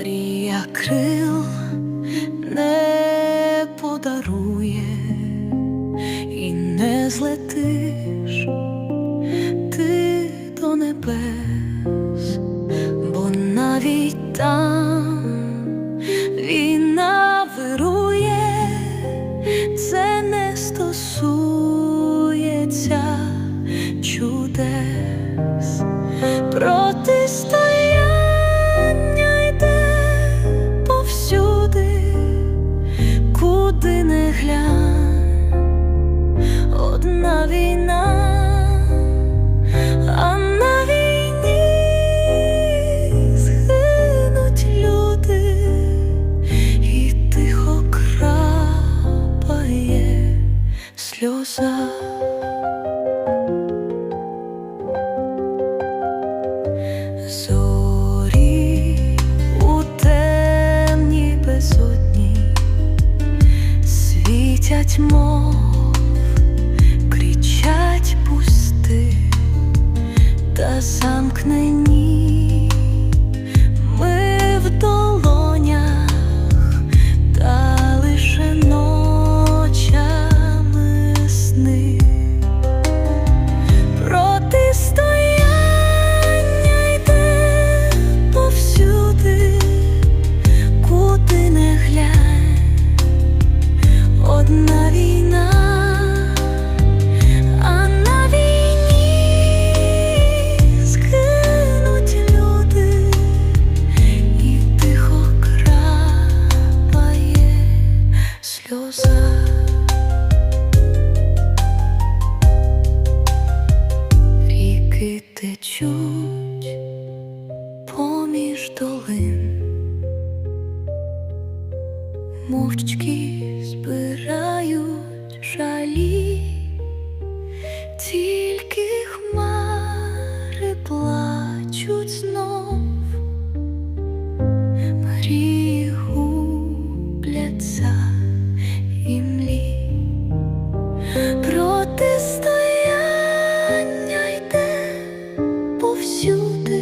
мрія крил не подарує і не злетиш ти до небес, бо навіть там. Десять мов кричать пусти та замкнені. долин, мовчки збирають жалі, тільки хмари плачуть знов, Марії губляться і млі. Протистояння йде повсюди.